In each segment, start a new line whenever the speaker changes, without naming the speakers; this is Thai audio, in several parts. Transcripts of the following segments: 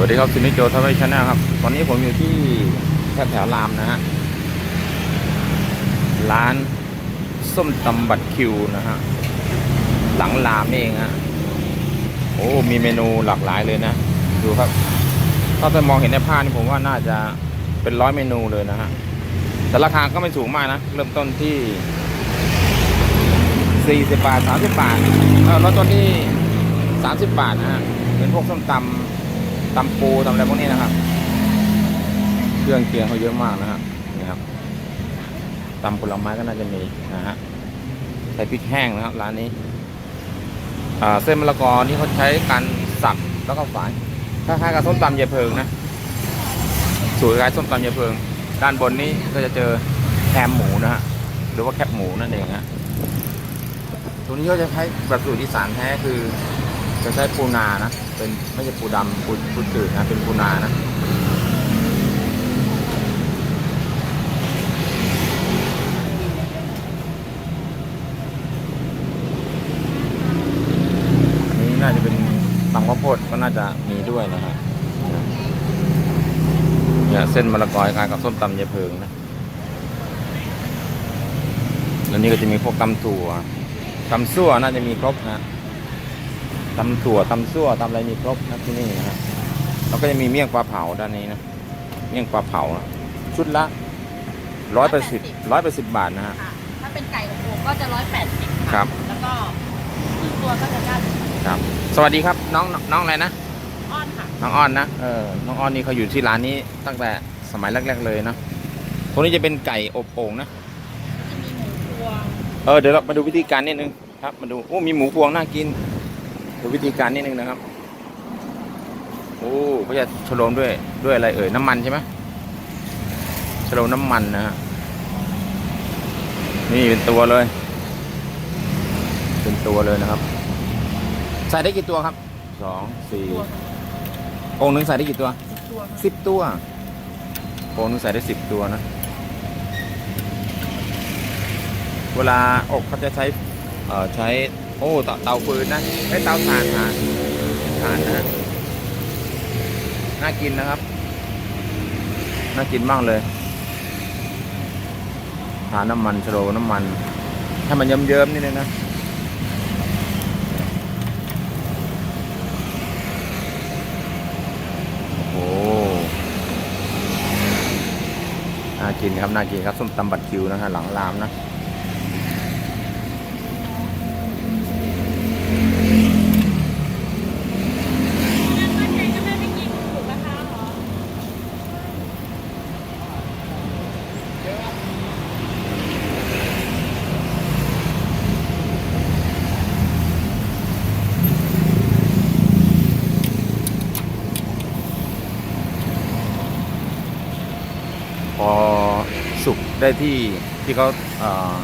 วัสดีครับซินิโจทวีชแนลครับ ตอนนี้ผมอยู่ที่แถวรามนะฮะ ร้านส้มตำบัตรคิวนะฮะ หลังรามนี่เองฮะ โอ้ มีเมนูหลากหลายเลยนะ ดูครับ ถ้าจะมองเห็นในภาพนี่ผมว่าน่าจะเป็นร้อยเมนูเลยนะฮะ แต่ราคาก็ไม่สูงมากนะ เริ่มต้นที่ 40 บาท 30 บาทแล้วต้นที่ 30 บาทนะฮะ เป็นพวกส้มตำ ตำปูตำอะไรพวกนี้นะครับ เครื่องเคียงเขาเยอะมากนะฮะนี่ครับตำผลไม้ก็น่าจะมีนะฮะใส่พริกแห้งนะครับร้านนี้เส้นมะละกอนี่เขาใช้การสับแล้วก็ฝานคล้ายๆกับส้มตำยายเพิงนะสูตรคล้ายส้มตำยายเพิง ด้านบนนี้ก็จะเจอแคมหมูนะฮะหรือว่าแคบหมูนั่นเองฮะตรงนี้ก็จะใช้แบบสูตรอีสานแท้คือ จะใช้ปูนานะ เป็นไม่ใช่ปูดำปูปูจืดนะ เป็นปูนานะอันนี้น่าจะเป็นตำข้าวโพดก็น่าจะมีด้วยนะฮะเนี่ยเส้นมะละกอคล้ายกับส้มตำยายเพิงนะแล้วนี่ก็จะมีพวกตำถั่วตำซั่วน่าจะมีครบนะ ตำถั่วตำซั่วตำอะไรมีครบนะที่นี่นะฮะแล้วก็จะมีเมี่ยงปลาเผาด้านนี้นะ เมี่ยงปลาเผานะชุดละร้อยแปดสิบร้อยแปดสิบบาทนะฮะ
ค่ะ ถ้าเป็นไก่อบโอ่งก็จะร้อยแปดสิบ
ครับ
แล้วก็ครึ่งตัวก็จะเก้าสิบ
ครับ สวัสดีครับน้องน้องอะไรนะ
อ้อนค่ะ
น้องอ้อนนะ เออ น้องอ้อนนี่เขาอยู่ที่ร้านนี้ตั้งแต่สมัยแรก ๆ เลยนะตรงนี้จะเป็นไก่อบโอ่งนะ
จะมีหมูพวง
เออ เดี๋ยวเรามาดูวิธีการนิดนึงครับ มาดู โอ้ มีหมูพวงน่ากิน ดูวิธีการนิดนึงนะครับ โอ้เขาจะฉโลมด้วยด้วยอะไรเอ่ยน้ำมันใช่ไหมฉโลมน้ำมันนะฮะนี่เป็นตัวเลย เป็นตัวเลยนะครับ ใส่ได้กี่ตัวครับสองสี่
ตัว
องค์หนึงใส่ได้กี่ตัว
ตัว
สิบตัวโองค์หนึงใส่ได้สิบตัวนะ เวลาอบเขาจะใช้เอ่อใช้ โอ้เตาเตาฟืนนะใช้เตาถ่านถ่านถ่านนะน่ากินนะครับ น่ากินมากเลยทานน้ำมันชโลน้ำมัน ให้มันเยิ้มๆนิดนึงนะโอ้โหน่ากินครับ น่ากินครับ ส้มตำบัตรคิวนะฮะหลังรามนะ พอสุก ได้ที่ที่เขาเอ่อ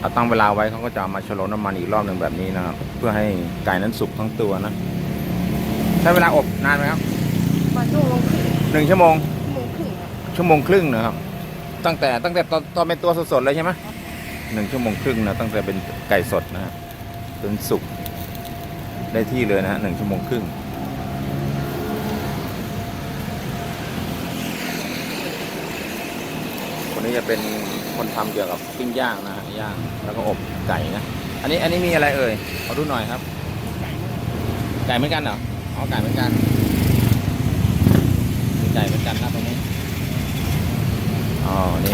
เอาตั้งเวลาไว้เขาก็จะเอามาชะโลมน้ำมันอีกรอบหนึ่งแบบนี้นะครับเพื่อให้ไก่นั้นสุกทั้งตัวนะ ใช้เวลาอบนานไหมครับ
มาช่วงลงครึ่ง
หนึ่งชั่วโมง
หมูครึ่งครับ
ชั่วโมงครึ่งนะครับ ตั้งแต่ตั้งแต่ตอนตอนเป็นตัวสดๆเลยใช่ไหมหนึ่งชั่วโมงครึ่งนะตั้งแต่เป็นไก่สดนะฮะจนสุกได้ที่เลยนะฮะหนึ่งชั่วโมงครึ่ง คนนี้ จะเป็นคนทำเกี่ยวกับปิ้งย่างนะฮะย่างแล้วก็อบไก่นะอันนี้อันนี้มีอะไรเอ่ยขอดูหน่อยครับ ไก่เหมือนกันเหรออ๋อไก่เหมือนกันมีไก่เหมือนกันนะตรงนี้อ๋อนี่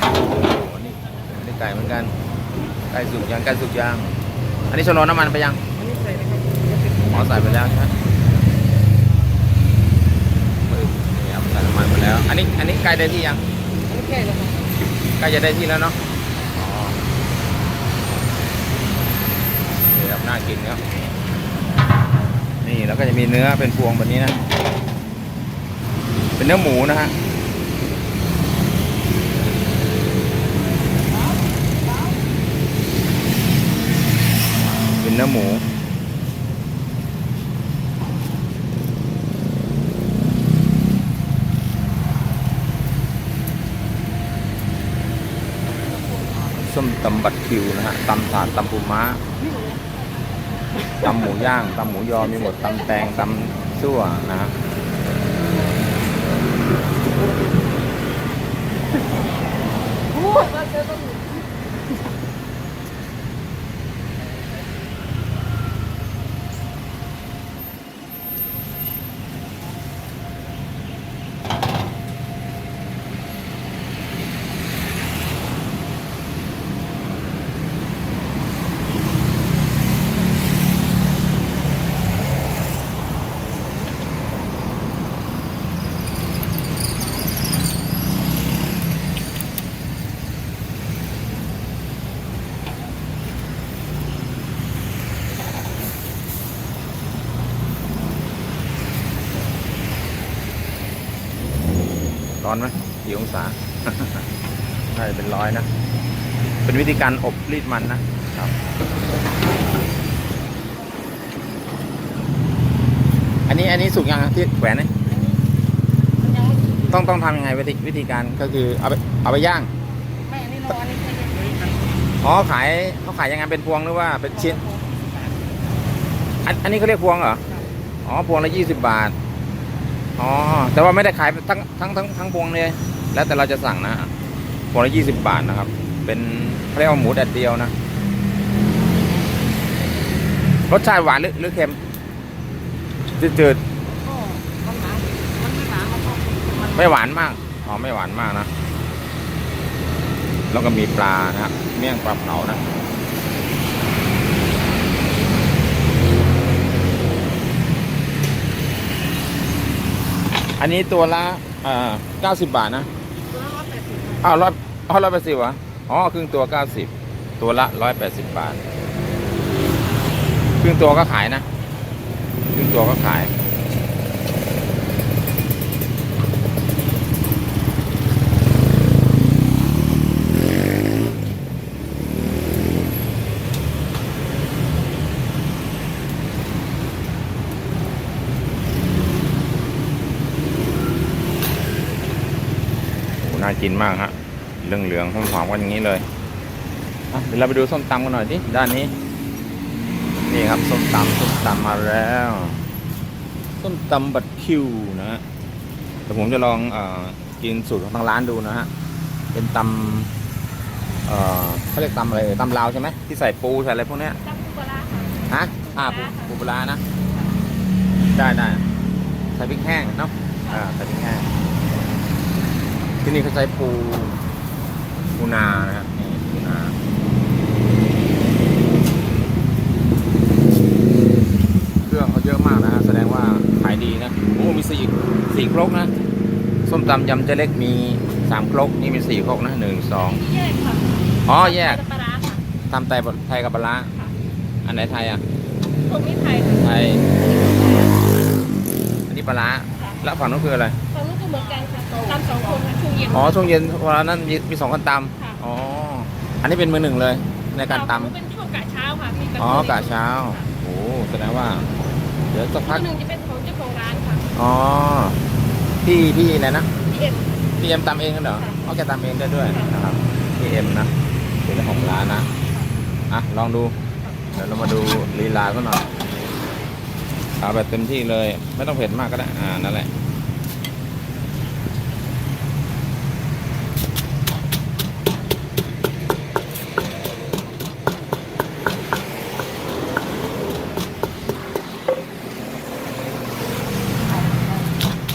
โอ้นี่อันนี่ไก่เหมือนกันไก่สุกยังไก่สุกยังอันนี้ชนวนน้ำมันไปยัง
อันนี้ใส่ไปให้
หมอใส่ไปแล้วใช่ไหมปึ๊บนี่ครับใส่น้ำมันไปแล้ว อันนี้อันนี้ไก่ได้ที่ยัง
อันนี้แล้วครับ
ใกล้จะได้ที่แล้วเนาะอ๋อนี่ครับน่ากินครับนี่แล้วก็จะมีเนื้อเป็นพวงแบบนี้นะ เป็นเนื้อหมูนะฮะเป็นเนื้อหมู ส้มตำบัดคิวนะฮะตำถาดตำปูม้าตำหมูย่างตำหมูยอมีหมดตำแตงตำซั่วนะฮะ
โอ้ยมาเจอต้น
ร้อนไหมกี่องศา น่าจะเป็นร้อยนะ เป็น วิธีการอบรีดมันนะครับอันนี้อันนี้สุกยังอะที่แขวนเนี่ย
มันยังไม่สุก
ต้องต้องทำยังไงวิธีวิธีการก็คือเอาไปเอาไปย่าง
ไม่อันนี้รออันนี้แค่เย็น
อ๋อขายเขาขายยังไงเป็นพวงหรือว่าเป็นชิ้น อันอันนี้เขาเรียกพวงเหรออ๋อพวงละยี่สิบบาทอ๋อแต่ว่าไม่ได้ขายทั้งทั้งทั้งทั้งพวงเลย แล้วแต่เราจะสั่งนะพวงละยี่สิบบาทนะครับ เป็นเขาเรียกว่าหมูแดดเดียวนะ รสชาติหวานหรือหรือเค็มจืด
ก็มันหนามันไม่หนามันก็มัน
ๆไม่หวานมากอ๋อไม่หวานมากนะ แล้วก็มีปลานะครับเมี่ยงปลาเผานะอันนี้ตัวละเอ่อเก้าสิบบาทนะ
ตัวละร้อยแปดสิบ
อ้าวร้อยอ้าวร้อยแปดสิบวะ อ๋อครึ่งตัวเก้าสิบตัวละร้อยแปดสิบบาท ครึ่งตัวก็ขายนะ ครึ่งตัวก็ขายโอ้น่ากินมากฮะ เหลืองเหลืองๆหอมหอมๆกันอย่างนี้เลยอะเดี๋ยวเราไปดูส้มตำกันหน่อยดิด้านนี้ นี่ครับส้มตำส้มตำมาแล้ว ส้มตำบัตรคิวนะฮะแต่ผมจะลองเออกินสูตรของทางร้านดูนะฮะเป็นตำเออเขาเรียกตำอะไรเอ่ยตำลาวใช่ไหมที่ใส่ปูใส่อะไรพวกเนี้ย
ตั้งปูปลาร้าค่ะ
ฮะอ่าปูปูปลาร้านะ ได้ได้ใส่พริกแห้งเนาะอ่าใส่พริกแห้งที่นี่เขาใช้ปู ปูนานะครับนี่ปูนาเครื่องเขาเยอะมากนะฮะแสดงว่าขายดีนะโอ้มีสี่สี่ครกนะส้มตำยำเจเล็กมีสามครกนี่มีสี่ครกนะหนึ่งสอง
แยกค่ะ
อ๋อแยก
ปลาร้าค่ะ
ตำไทยไทยกับปลาร้า
ค่ะ
อันไหนไทยอะ
พวกนี้ไทยค่ะ
ไทยอันนี้ปลาร้าแล้วฝั่งนู้นคืออะไร
ฝั่งนู้นก็ เหมือนกันค่ะตำสองคนค่ะช่วงเย็น
อ๋อช่วงเย็นเวลานั้นมีมีสองคนต
ค่ะำ
อ๋ออันนี้เป็นมือหนึ่งเลยในการต
ฝั่งนู้นเป็นช่วงกะเช้าค่ะมีำ
อ๋อกะเช้าโอ้แสดงว่า เดี๋ยวสัก
พั
พั
ก
ก
หนึ่งจะเป็นของเจ้าของร้านค่ะ
อ๋อพี่พี่อะไรนะ
พี่เอ็ม
พี่เอ็มตำเองกันเหรอ
ค่ะ
เขาแกตำเองได้ด้วยนะครับ พี่เอ็มนะเป็นเจ้าของร้านนะ อะ ลองดู เดี๋ยวเรามาดูลีลาก็หน่อยเอาแบบเต็มที่เลย ไม่ต้องเผ็ดมากก็ได้ อ่า นั่นแหละ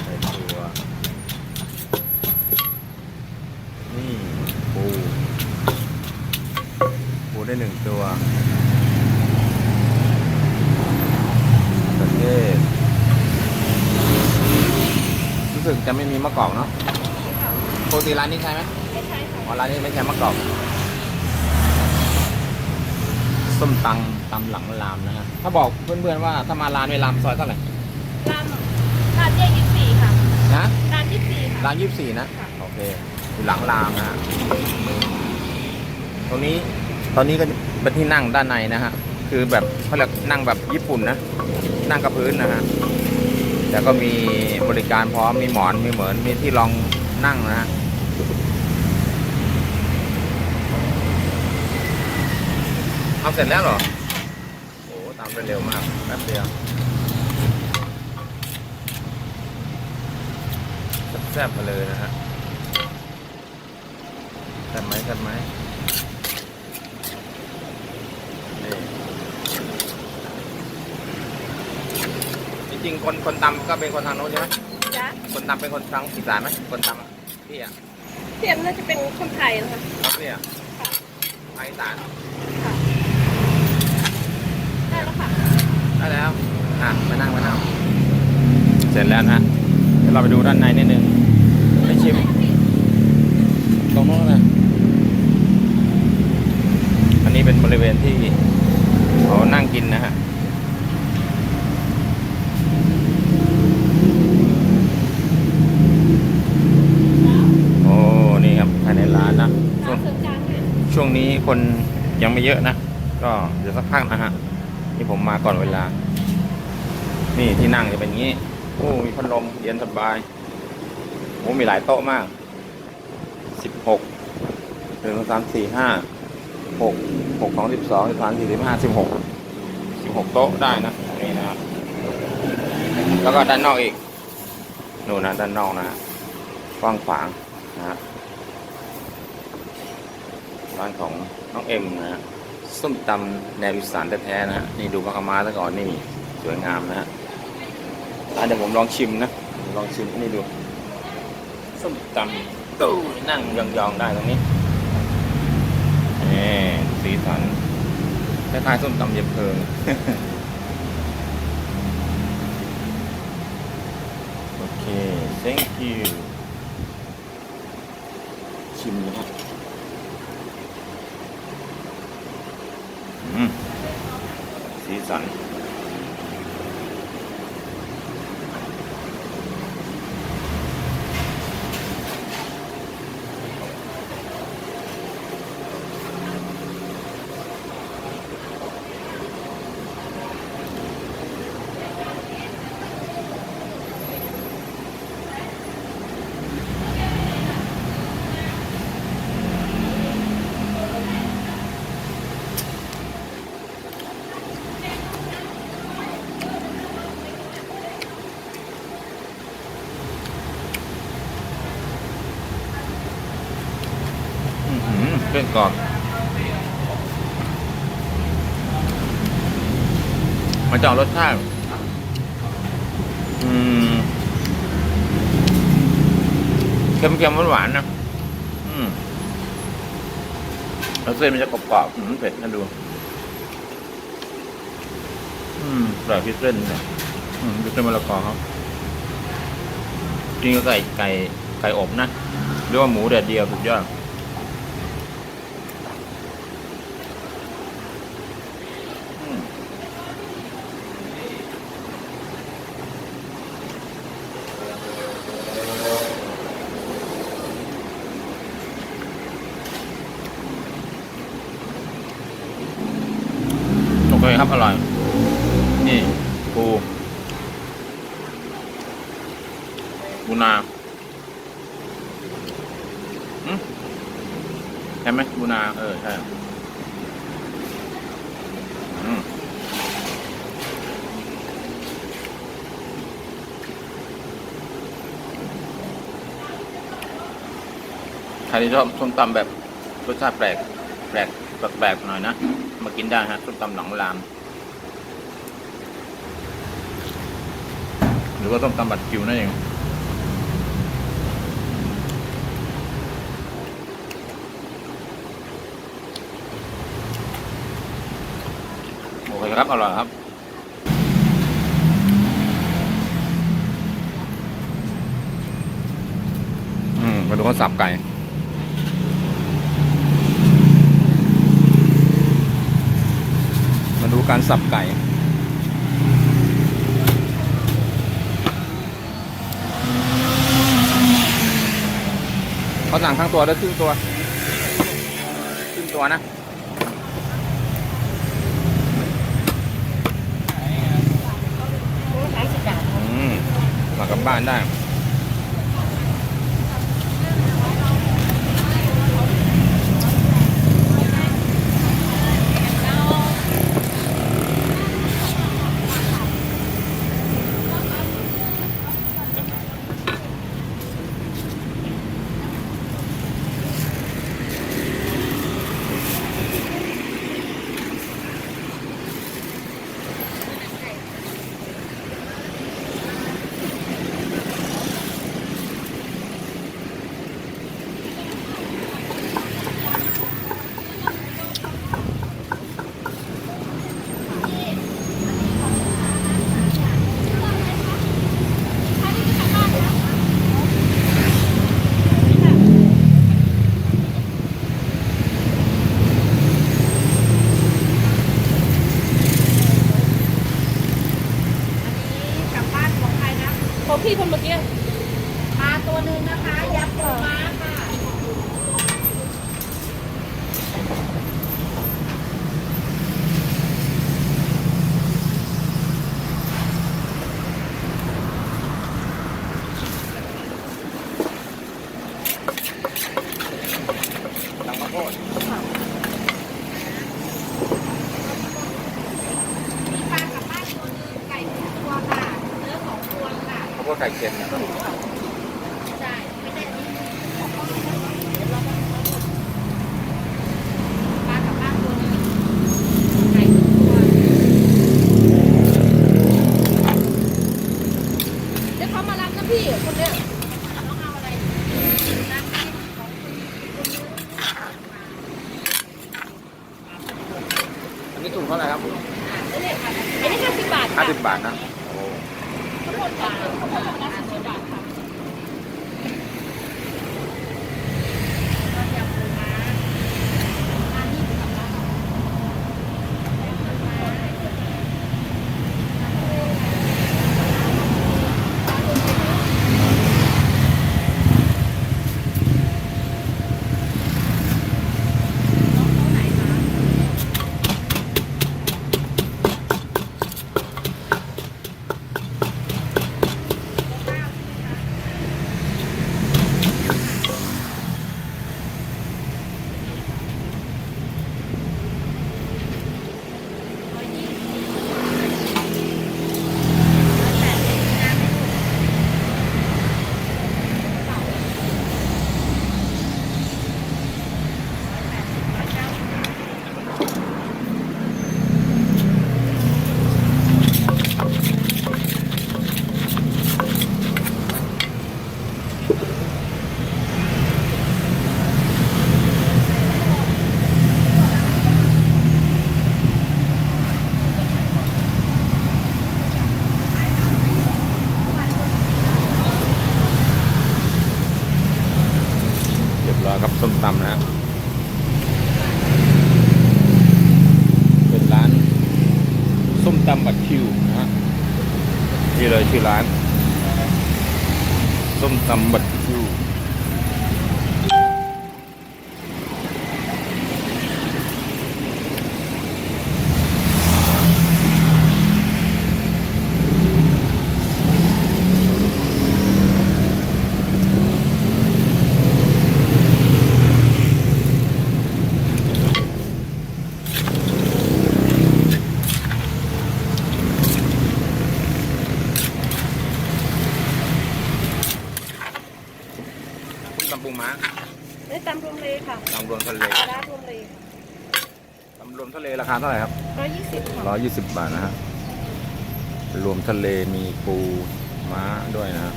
ใส่ตัวนี่ปู ปูได้หนึ่งตัวประเทศรู้สึกจะไม่มีมะกอกเนาะปกติร้านนี้ใช่ไหม
ไม่ใช่ค่ะ
อ๋อร้านนี้ไม่ใช่มะกอกส้มตังตำหลังรามนะฮะถ้าบอกเพื่อนๆว่าถ้ามาร้านเวลามซอยเท่าไหร่
ร้านร้านแยกยี่สิบสี่ค่ะ
นะ
ร้านยี่สิบสี่ค่ะ
ร้านยี่สิบสี่นะ
ค่ะ
โอเคอยู่หลังรามนะฮะตรงนี้ตอนนี้ก็เป็นที่นั่งด้านในนะฮะคือแบบเขาเรียกนั่งแบบญี่ปุ่นนะ นั่งกับพื้นนะฮะ แต่ก็มีบริการพร้อมมีหมอนมีเหมือนมีที่รองนั่งนะฮะเอาเสร็จแล้วเหรอโอ้ตามไปเร็วมากแป๊บเดียวแซ่บมาเลยนะฮะแซ่บไหมแซ่บไหม จริงๆคนคนตำก็เป็นคนทางโน้นใช่ไหม
จ้ะ
คนตำเป็นคนทางอีสานไหมคนตำอะพี่อะ
เทียมน่าจะเป็นคนไทยนะคะ
ครับพี่อะ
ค่ะ
ทางอีสาน
ค่ะได้แล้วค่ะ
ได้แล้วอะมานั่งมานั่งเสร็จแล้วนะเดี๋ยวเราไปดูด้านในนิดนึงไปชิมตรงโน้นนะอันนี้เป็นบริเวณที่เขานั่งกินนะฮะ โอ้ นี่ครับภายในร้านนะ ช่วง
นี่ย
ช่วงนี้คนยังไม่เยอะนะ ก็เดี๋ยวสักพักนะฮะนี่ผมมาก่อนเวลา นี่ที่นั่งจะเป็นงี้โอ้มีพัดลมเย็นสบายโอ้มีหลายโต๊ะมากสิบหกหนึ่งสองสามสี่ห้าหกหกสองสิบสองสิบสามสี่สิบห้าสิบหกสิบหกโต๊ะได้นะนี่นะครับแล้วก็ด้านนอกอีกนู่นนะด้านนอกนะกว้างขวางนะฮะ ร้านของน้องเอ็มนะฮะส้มตำแนวอีสานแท้ๆนะฮะนี่ดูพระขาวม้าซะก่อนนี่สวยงามนะฮะอะเดี๋ยวผมลองชิมนะลองชิมนี่ดูส้มตำตู้นั่งยองๆได้ตรงนี้นี่สีสันคล้ายๆส้มตำเย็บเพลิงโอเค thank you ชิมนะครับ อืม สีสันอื้อ หือน มันจะเอารสชาติอืมเค็มๆหวานๆนะ อืมแล้วเส้นมันจะกรอบๆอืมเผ็ดนะดู อืมใส่พริกเส้นเนี่ยอืมดูเส้นมะละกอครับจริงก็ไก่ไก่ไก่อบนะหรือว่าหมูแดดเดียวสุดยอด โอเคครับอร่อย นี่ปูปูนาอืมใช่ไหมปูนา เออ ใช่อืมใครที่ชอบส้มตำแบบรสชาติแปลก แปลก แปลกๆหน่อยนะ มากินได้ฮะส้มตำหนองราม หรือว่าส้มตำบัดคิวนั่นเองโอเคครับ อร่อยครับอืมมาดูเขาสับไก่ มาดู การสับไก่ เขาสั่งทั้งตัวได้ครึ่งตัวครึ่งตัวนะ
มาท
อืมมากับบ้านได้
พี่คนเมื่อกี้
ปลาตัวหนึ่งนะคะยำปูม้าค่ะ
ตำบัตรคิวนะฮะนี่เลยชื่อร้าน ส้มตำบัตรคิว ส้มตำปูม้า
นี่ตำรวมเลค่ะ
ตำรวมทะเล
ร้านรวมเล
ตำรวมทะเลราคาเท่าไหร่ครับ
ร้อยยี่สิบค่ะ
ร้อยยี่สิบบาทนะฮะรวมทะเลมีปูม้าด้วยนะฮะ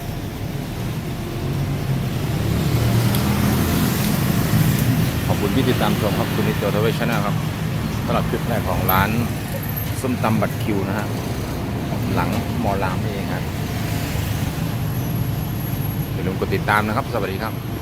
ขอบคุณที่ติดตามชมครับคุณนิโจทเวชนะครับสำหรับคลิปแรกของร้านส้มตำบัตรคิวนะฮะหลังมอลามนี่เองครับอย่าลืมกดติดตามนะครับ สวัสดีครับ